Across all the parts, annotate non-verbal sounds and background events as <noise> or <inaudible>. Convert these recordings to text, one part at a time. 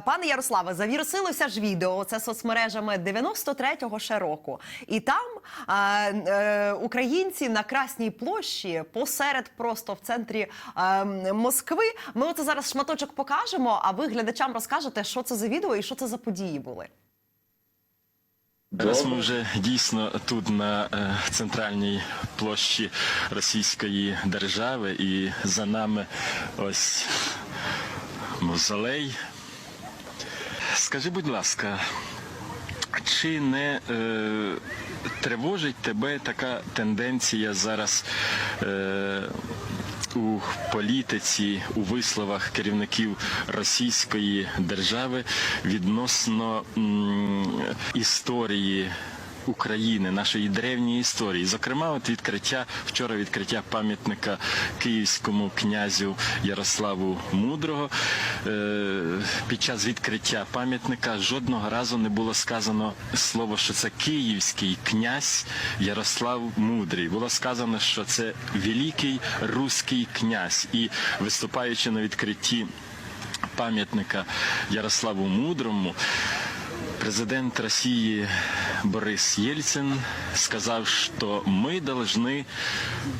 Пане Ярославе, завірусилося ж відео це соцмережами 93-го ще року, і там е, е, українці на Красній площі посеред просто в центрі е, Москви. Ми оце зараз шматочок покажемо. А ви глядачам розкажете, що це за відео і що це за події були. Зараз ми вже дійсно тут на е, центральній площі Російської держави, і за нами ось мавзолей. Скажи, будь ласка, чи не е, тривожить тебе така тенденція зараз е, у політиці, у висловах керівників Російської держави відносно м, історії? України, нашої древньої історії. Зокрема, от відкриття вчора відкриття пам'ятника київському князю Ярославу Мудрого. Е, під час відкриття пам'ятника жодного разу не було сказано слово, що це київський князь Ярослав Мудрий. Було сказано, що це великий руський князь. І виступаючи на відкритті пам'ятника Ярославу Мудрому. Президент России Борис Ельцин сказал, что мы должны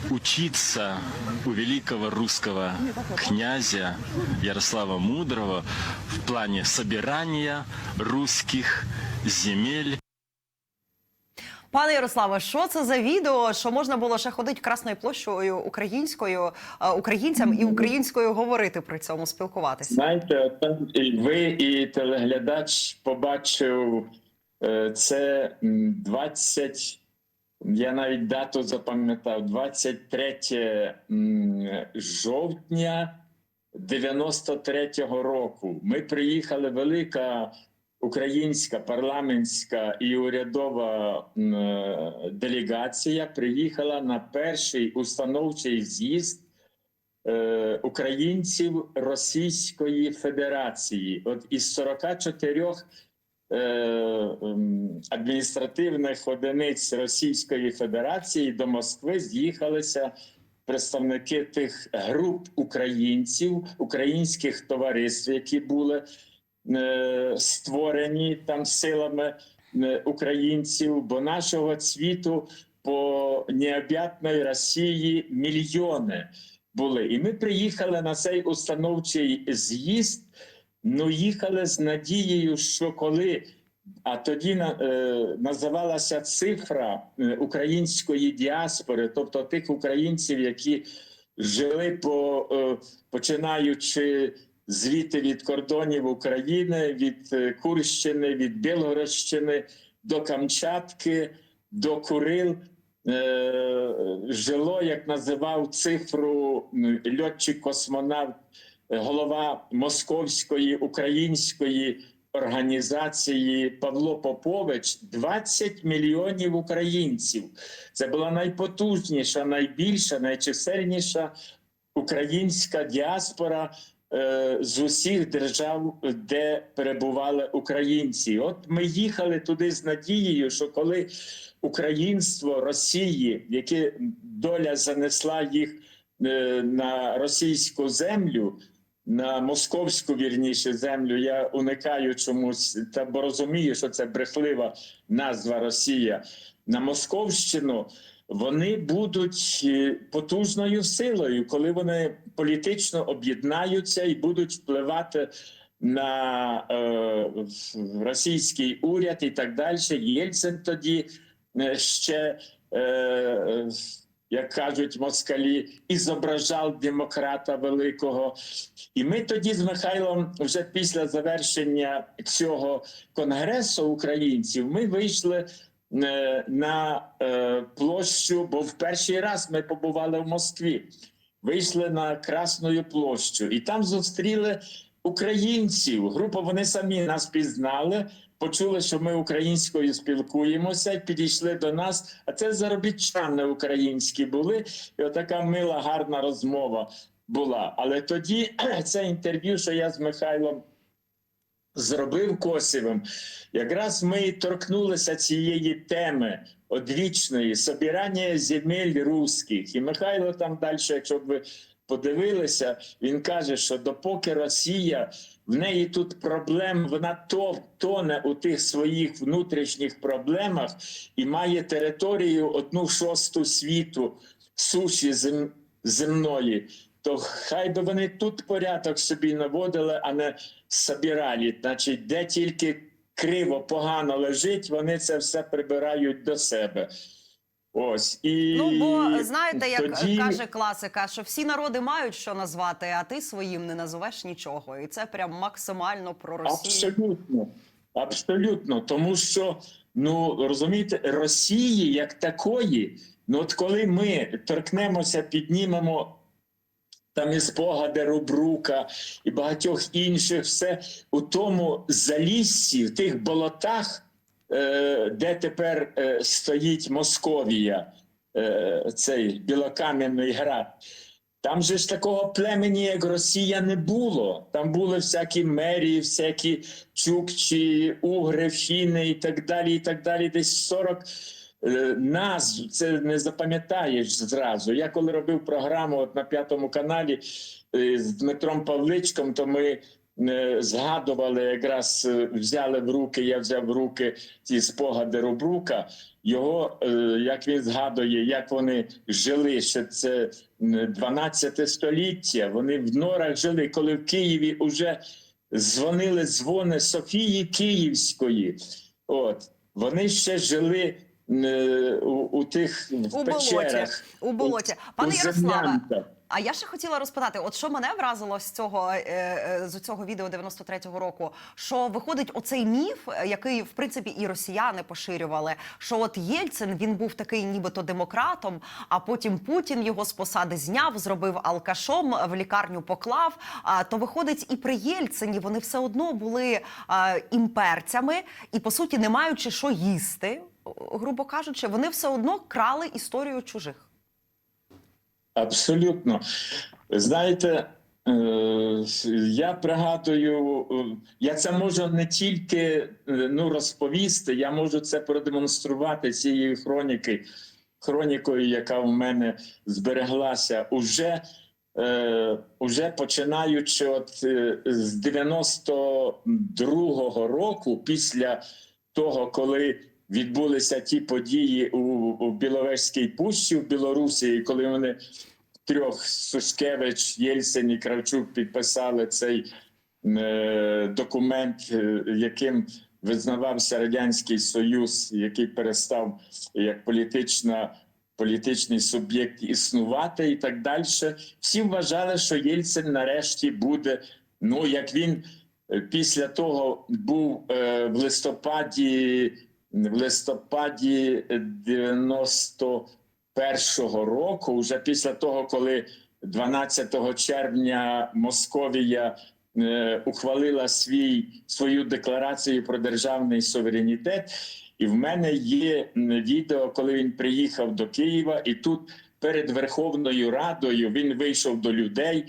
учиться у великого русского князя Ярослава Мудрого в плане собирания русских земель. Пане Ярославе, що це за відео? Що можна було ще ходити Красною площею українською е, українцям і українською говорити при цьому спілкуватися? Знаєте, і ви і телеглядач побачив е, це 20, я навіть дату запам'ятав, 23 жовтня 93-го року. Ми приїхали велика українська парламентська і урядова е, делегація. Приїхала на перший установчий з'їзд е, українців Російської Федерації. От із 44 е, адміністративних одиниць Російської Федерації до Москви з'їхалися представники тих груп українців, українських товариств, які були створені там силами е, українців, бо нашого цвіту по необ'ятної Росії мільйони були. І ми приїхали на цей установчий з'їзд. Ну, їхали з надією, що коли. А тоді е, називалася цифра е, української діаспори, тобто тих українців, які жили по е, починаючи звідти від кордонів України, від е, Курщини, від Білгородщини до Камчатки, до Курил. Е, жило, як називав цифру льотчик-космонавт, е, голова Московської української організації Павло Попович 20 мільйонів українців. Це була найпотужніша, найбільша, найчисельніша українська діаспора з усіх держав, де перебували українці. От ми їхали туди з надією, що коли українство Росії, яке доля занесла їх е, на російську землю. На московську вірніше землю я уникаю чомусь, та бо розумію, що це брехлива назва Росія на Московщину. Вони будуть е, потужною силою, коли вони політично об'єднаються і будуть впливати на е, російський уряд і так далі. Єльцин тоді е, ще. Е, як кажуть москалі, і зображав демократа великого. І ми тоді з Михайлом, вже після завершення цього конгресу українців, ми вийшли на е, площу, бо в перший раз ми побували в Москві. Вийшли на Красну площу, і там зустріли українців. Група вони самі нас пізнали. Почули, що ми українською спілкуємося, підійшли до нас. А це заробітчани українські були, і отака мила, гарна розмова була. Але тоді <clears throat> це інтерв'ю, що я з Михайлом зробив Косівим, якраз ми і торкнулися цієї теми одвічної собирання земель русських. І Михайло там далі, якщо б ви подивилися. Він каже, що допоки Росія в неї тут проблем, вона то тоне у тих своїх внутрішніх проблемах і має територію одну шосту світу суші зем, земної. То хай би вони тут порядок собі наводили, а не собирали. Значить, де тільки криво, погано лежить, вони це все прибирають до себе. Ось і Ну бо знаєте, як тоді... каже класика, що всі народи мають що назвати, а ти своїм не назовеш нічого. І це прям максимально про Росію. Абсолютно. Абсолютно. Тому що, ну розумієте, Росії як такої, ну от коли ми торкнемося, піднімемо там і спогади Рубрука і багатьох інших, все у тому заліссі, в тих болотах, е, де тепер е, стоїть Московія, е, цей білокам'яний град. Там же ж такого племені, як Росія, не було. Там були всякі мерії, всякі чукчі, угри, фіни і так далі. І так далі. Десь 40 е, назв. Це не запам'ятаєш зразу. Я коли робив програму от на п'ятому каналі е, з Дмитром Павличком, то ми. е, Згадували, якраз взяли в руки, я взяв в руки ці спогади Рубрука. Його, як він згадує, як вони жили ще це 12 століття. Вони в норах жили, коли в Києві вже дзвонили дзвони Софії Київської. От вони ще жили у, у тих У болоті. печерах. У болоті. у Пане Ярославе, а я ще хотіла розпитати: от що мене вразило з цього е, е, з цього відео 93-го року, що виходить оцей міф, е, який в принципі і росіяни поширювали, що от Єльцин він був такий, нібито демократом, а потім Путін його з посади зняв, зробив алкашом, в лікарню поклав. А то виходить, і при Єльцині вони все одно були імперцями, і по суті, не маючи що їсти, грубо кажучи, вони все одно крали історію чужих. Абсолютно. Знаєте, е, я пригадую, е, я це можу не тільки е, ну, розповісти, я можу це продемонструвати цією хроніки, хронікою, яка в мене збереглася уже. Уже починаючи от з 92-го року, після того, коли відбулися ті події у, у Біловежській пущі в Білорусі, коли вони трьох Сушкевич, Єльцин і Кравчук підписали цей е, документ, е, яким визнавався радянський союз, який перестав як політична. Політичний суб'єкт існувати і так далі. Всі вважали, що Єльцин нарешті буде. Ну як він е, після того був е, в листопаді, в листопаді 91-го року, вже після того, коли 12 червня Московія е, ухвалила свій свою декларацію про державний суверенітет. І в мене є відео, коли він приїхав до Києва, і тут перед Верховною Радою він вийшов до людей.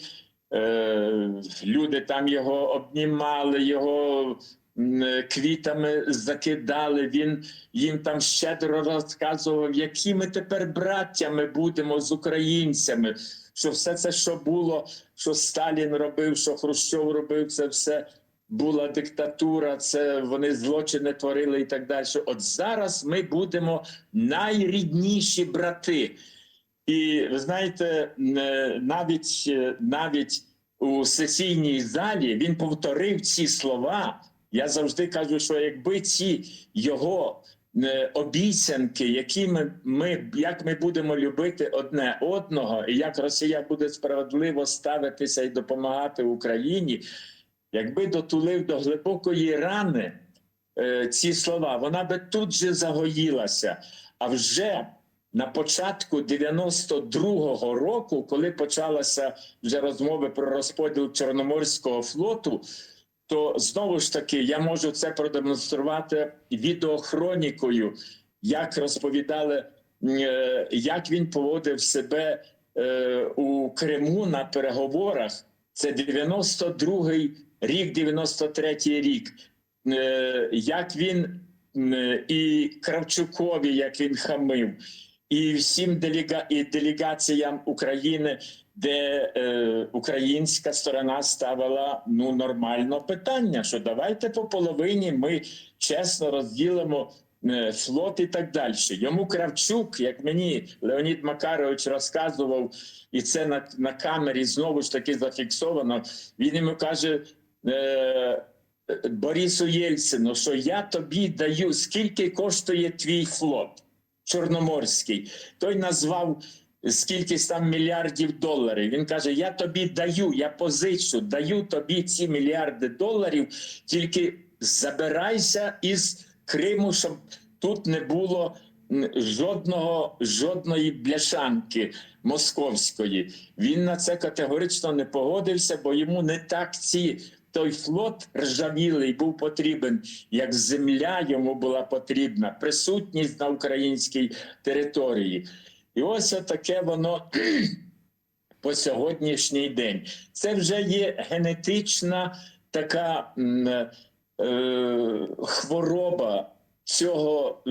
Е, люди там його обнімали, його квітами закидали. Він їм там щедро розказував, які ми тепер браттями будемо з українцями. Що все це, що було, що Сталін робив, що Хрущов робив, це все була диктатура, це вони злочини творили і так далі. От зараз ми будемо найрідніші брати. І ви знаєте, е, навіть е, навіть у сесійній залі він повторив ці слова. Я завжди кажу, що якби ці його е, обіцянки, які ми, ми як ми будемо любити одне одного, і як Росія буде справедливо ставитися і допомагати Україні, якби дотулив до глибокої рани е, ці слова, вона би тут же загоїлася. А вже на початку 92-го року, коли почалися вже розмови про розподіл Чорноморського флоту, то знову ж таки я можу це продемонструвати відеохронікою, як розповідали, е, як він поводив себе е, у Криму на переговорах. Це 92-й рік, 93-й рік. Е, Як він і Кравчукові, як він хамив, і всім делега... і делегаціям України де е, українська сторона ставила ну нормально питання, що давайте по половині ми чесно розділимо е, флот і так далі. Йому Кравчук, як мені Леонід Макарович розказував, і це на, на камері знову ж таки зафіксовано. Він йому каже. Е, Борису Єльцину, що я тобі даю, скільки коштує твій флот чорноморський. Той назвав скільки там мільярдів доларів. Він каже: Я тобі даю, я позичу, даю тобі ці мільярди доларів, тільки забирайся із Криму, щоб тут не було жодного, жодної бляшанки московської. Він на це категорично не погодився, бо йому не так ці. Той флот ржавілий був потрібен, як земля йому була потрібна, присутність на українській території. І ось таке воно <clears throat> по сьогоднішній день. Це вже є генетична така е, хвороба цього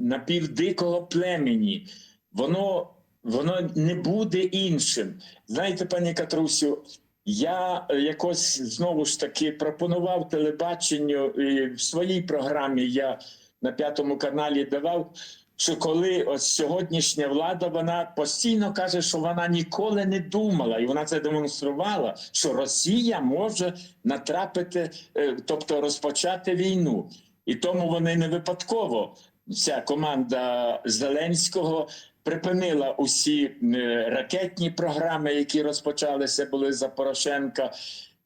напівдикого племені. Воно, воно не буде іншим. Знаєте, пані Катрусю, я якось знову ж таки пропонував телебаченню і в своїй програмі. Я на п'ятому каналі давав. Що коли ось сьогоднішня влада вона постійно каже, що вона ніколи не думала, і вона це демонструвала, що Росія може натрапити, е, тобто розпочати війну, і тому вони не випадково. Ця команда Зеленського припинила усі е, ракетні програми, які розпочалися були за Порошенка.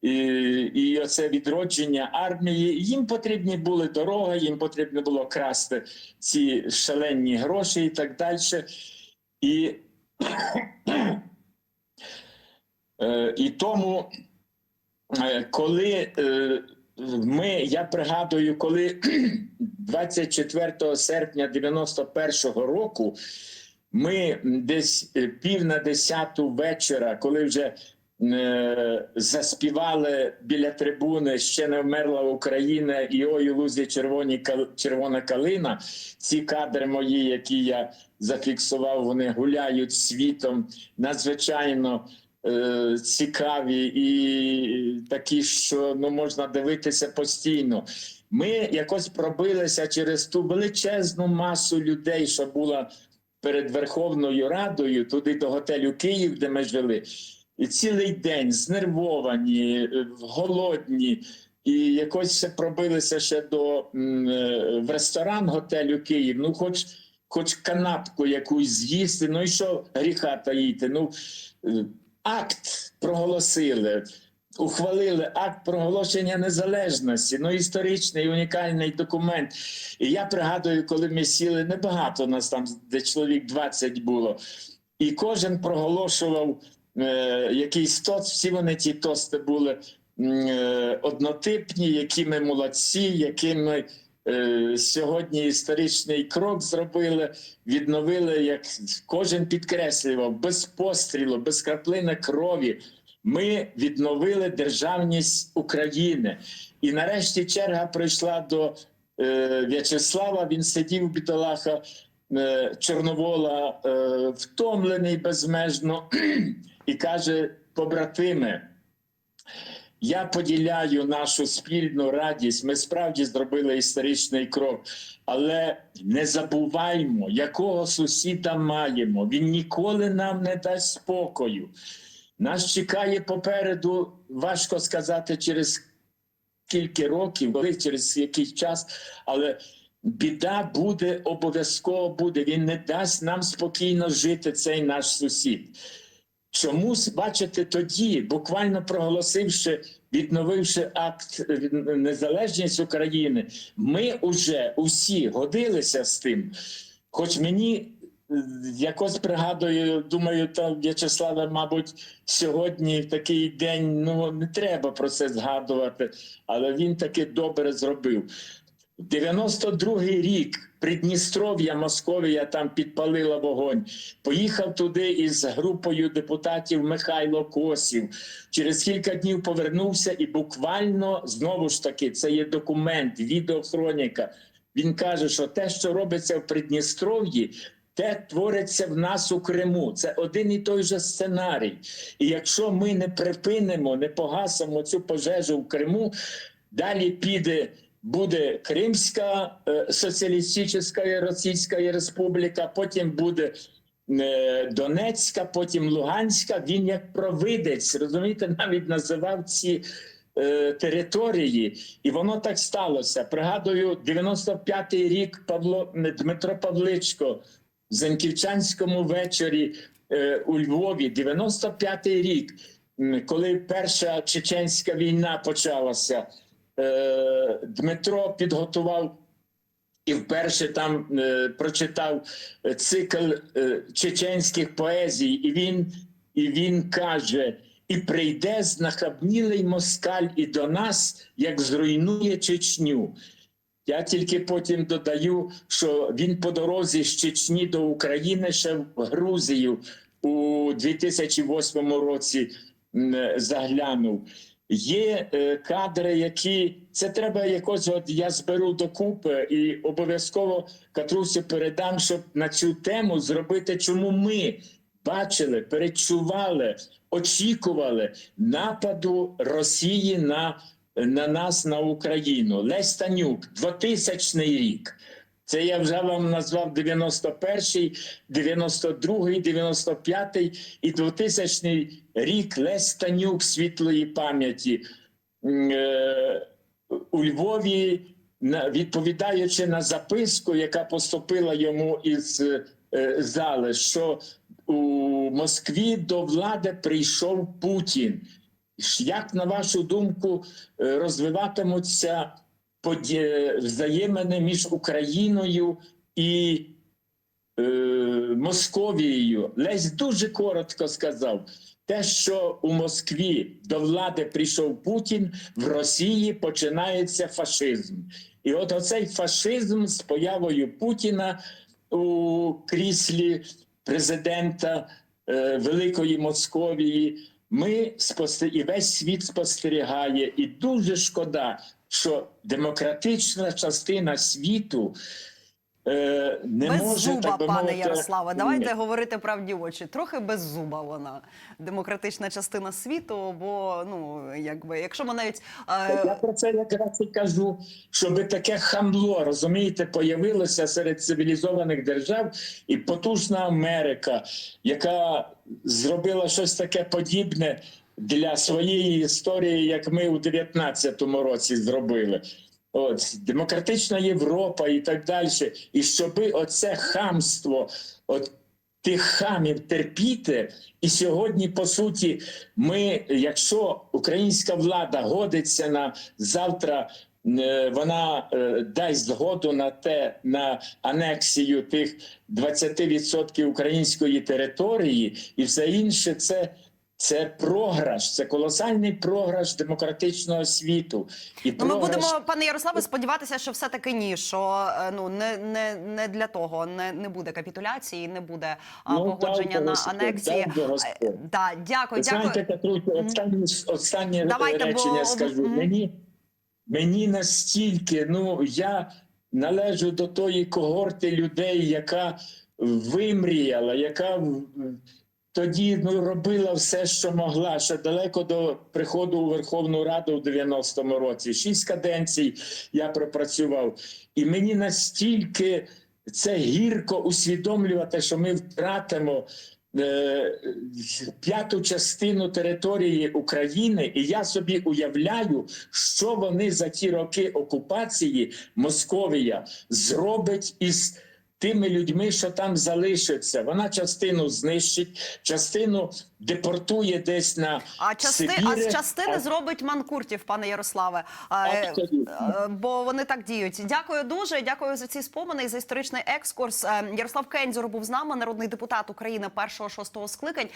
І, оце відродження армії. Їм потрібні були дороги, їм потрібно було красти ці шалені гроші і так далі. І, <clears throat> е, і тому, е, коли е, ми, я пригадую, коли <clears throat> 24 серпня 91-го року ми десь пів на десяту вечора, коли вже заспівали біля трибуни ще не вмерла Україна і ой у лузі червоні червона калина. Ці кадри мої, які я зафіксував, вони гуляють світом надзвичайно е, цікаві і такі, що ну можна дивитися постійно. Ми якось пробилися через ту величезну масу людей, що була перед Верховною Радою, туди до готелю Київ, де ми жили. Цілий день знервовані, е, голодні, і якось пробилися ще до е, в ресторан готелю Київ. Ну, хоч, хоч канапку якусь з'їсти. Ну і що гріха таїти? Ну е, акт проголосили. Ухвалили акт проголошення незалежності, ну історичний унікальний документ. І я пригадую, коли ми сіли небагато нас там, де чоловік 20 було, і кожен проголошував якийсь тост. Всі вони ті тости були е, однотипні, які ми молодці, які ми е, сьогодні історичний крок зробили, відновили, як кожен підкреслював, без пострілу, без краплини крові. Ми відновили державність України. І нарешті черга прийшла до е, В'ячеслава. Він сидів бідолаха е, Чорновола, е, втомлений безмежно, і каже: побратиме, я поділяю нашу спільну радість. Ми справді зробили історичний крок, але не забуваймо, якого сусіда маємо. Він ніколи нам не дасть спокою. Нас чекає попереду, важко сказати, через кілька років, коли через якийсь час, але біда буде обов'язково буде. Він не дасть нам спокійно жити, цей наш сусід. Чомусь, бачите, тоді, буквально проголосивши, відновивши акт е, незалежність України, ми вже усі годилися з тим. Хоч мені е, якось пригадую, думаю, та В'ячеслава, мабуть, сьогодні в такий день ну не треба про це згадувати, але він таки добре зробив. 92-й рік Придністров'я, Московія там підпалила вогонь. Поїхав туди із групою депутатів Михайло Косів. Через кілька днів повернувся і буквально знову ж таки це є документ, відеохроніка. Він каже, що те, що робиться в Придністров'ї, те твориться в нас у Криму. Це один і той же сценарій. І якщо ми не припинимо, не погасимо цю пожежу в Криму, далі піде. Буде Кримська е, соціалістична Російська Республіка, потім буде е, Донецька, потім Луганська. Він як провидець, розумієте, навіть називав ці е, території, і воно так сталося. Пригадую, 95-й рік Павло Дмитро Павличко в Занківчанському вечорі у Львові, 95-й рік, коли перша чеченська війна почалася. Е, Дмитро підготував і вперше там е, прочитав цикл е, чеченських поезій, і він, і він каже: і прийде знахабнілий москаль і до нас, як зруйнує Чечню. Я тільки потім додаю, що він по дорозі з Чечні до України ще в Грузію у 2008 році заглянув. Є е, кадри, які це треба якось. От я зберу докупи і обов'язково Катрусю передам, щоб на цю тему зробити, чому ми бачили, перечували, очікували нападу Росії на, на нас на Україну. Лесь Танюк, 2000 рік. Це я вже вам назвав 91-й, 92-й, 95-й і 2000 рік Лесь Танюк світлої пам'яті. Е, У Львові, відповідаючи на записку, яка поступила йому із е, зали, що у Москві до влади прийшов Путін. Як, на вашу думку, е, розвиватимуться взаємини між Україною і е, Московією? Лесь дуже коротко сказав. Те, що у Москві до влади прийшов Путін, в Росії починається фашизм. І от оцей фашизм з появою Путіна у кріслі президента е, Великої Московії. Ми спосте- і весь світ спостерігає, і дуже шкода, що демократична частина світу е, не без може зуба, так би пане мовити, Ярославе. Давайте говорити правді очі. Трохи без зуба вона демократична частина світу. Бо ну якби, якщо ми навіть е, Я про це якраз і кажу, щоб таке хамло, розумієте, появилося серед цивілізованих держав і потужна Америка, яка зробила щось таке подібне для своєї історії, як ми у 19-му році зробили. От демократична Європа і так далі. І щоби оце хамство, от тих хамів терпіти. І сьогодні, по суті, ми, якщо українська влада годиться на завтра, е, вона е, дасть згоду на те на анексію тих 20% української території, і все інше це. Це програш, це колосальний програш демократичного світу. І Ну, ми будемо, пане Ярославе, сподіватися, що все таки ні, що е, ну не, не, не для того, не, не буде капітуляції, не буде Ну, погодження дай на Господь, анексії. Е, Да, дякую, знаєте, дякую. Катрусю, останнє, останнє Давайте, бо- речення скажу. Мгм. Мені, мені настільки, ну я належу до тої когорти людей, яка вимріяла, яка тоді ну, робила все, що могла, ще далеко до приходу у Верховну Раду в 90-му році. Шість каденцій я пропрацював. І мені настільки це гірко усвідомлювати, що ми втратимо е, п'яту частину території України, і я собі уявляю, що вони за ті роки окупації Московія зробить із. Тими людьми, що там залишаться, вона частину знищить, частину депортує десь на А части, а з частини а- зробить манкуртів, пане Ярославе. Е, Абсолютно. е, бо вони так діють. Дякую дуже. Дякую за ці спомини і за історичний екскурс. Е, Ярослав Кензюр був з нами, народний депутат України першого шостого скликань.